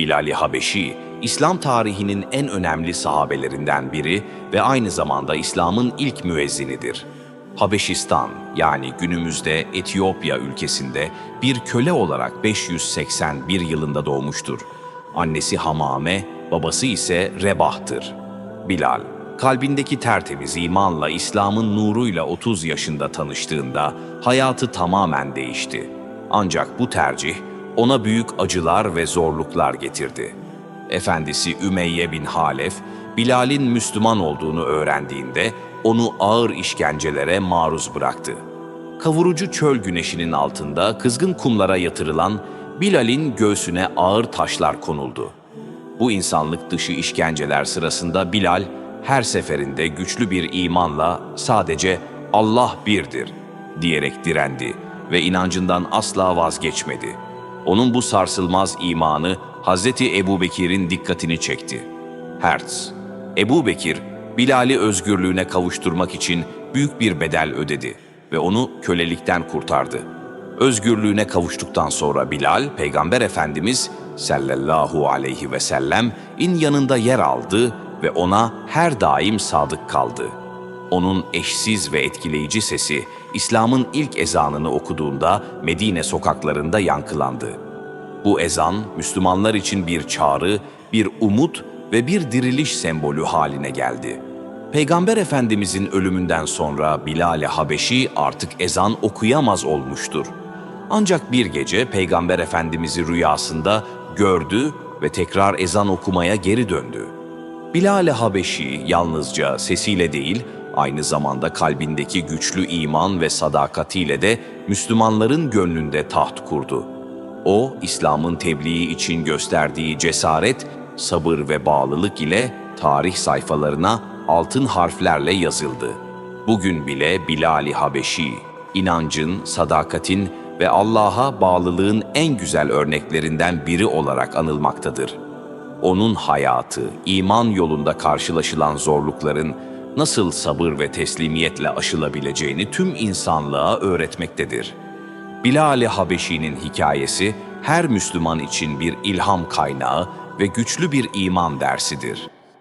Bilal-i Habeşi, İslam tarihinin en önemli sahabelerinden biri ve aynı zamanda İslam'ın ilk müezzinidir. Habeşistan yani günümüzde Etiyopya ülkesinde bir köle olarak 581 yılında doğmuştur. Annesi Hamame, babası ise Rebah'tır. Bilal, kalbindeki tertemiz imanla İslam'ın nuruyla 30 yaşında tanıştığında hayatı tamamen değişti. Ancak bu tercih ona büyük acılar ve zorluklar getirdi. Efendisi Ümeyye bin Halef, Bilal'in Müslüman olduğunu öğrendiğinde onu ağır işkencelere maruz bıraktı. Kavurucu çöl güneşinin altında kızgın kumlara yatırılan Bilal'in göğsüne ağır taşlar konuldu. Bu insanlık dışı işkenceler sırasında Bilal her seferinde güçlü bir imanla sadece Allah birdir diyerek direndi ve inancından asla vazgeçmedi. Onun bu sarsılmaz imanı Hazreti Ebubekir'in dikkatini çekti. Hertz, Ebu Bekir, Bilal'i özgürlüğüne kavuşturmak için büyük bir bedel ödedi ve onu kölelikten kurtardı. Özgürlüğüne kavuştuktan sonra Bilal, Peygamber Efendimiz sallallahu aleyhi ve sellem in yanında yer aldı ve ona her daim sadık kaldı. Onun eşsiz ve etkileyici sesi İslam'ın ilk ezanını okuduğunda Medine sokaklarında yankılandı. Bu ezan Müslümanlar için bir çağrı, bir umut ve bir diriliş sembolü haline geldi. Peygamber Efendimizin ölümünden sonra Bilal-i Habeşi artık ezan okuyamaz olmuştur. Ancak bir gece Peygamber Efendimiz'i rüyasında gördü ve tekrar ezan okumaya geri döndü. Bilal-i Habeşi yalnızca sesiyle değil, aynı zamanda kalbindeki güçlü iman ve sadakatiyle de Müslümanların gönlünde taht kurdu. O, İslam'ın tebliği için gösterdiği cesaret, sabır ve bağlılık ile tarih sayfalarına altın harflerle yazıldı. Bugün bile Bilal-i Habeşi, inancın, sadakatin ve Allah'a bağlılığın en güzel örneklerinden biri olarak anılmaktadır. Onun hayatı, iman yolunda karşılaşılan zorlukların nasıl sabır ve teslimiyetle aşılabileceğini tüm insanlığa öğretmektedir. Bilal-i Habeşi'nin hikayesi her Müslüman için bir ilham kaynağı ve güçlü bir iman dersidir.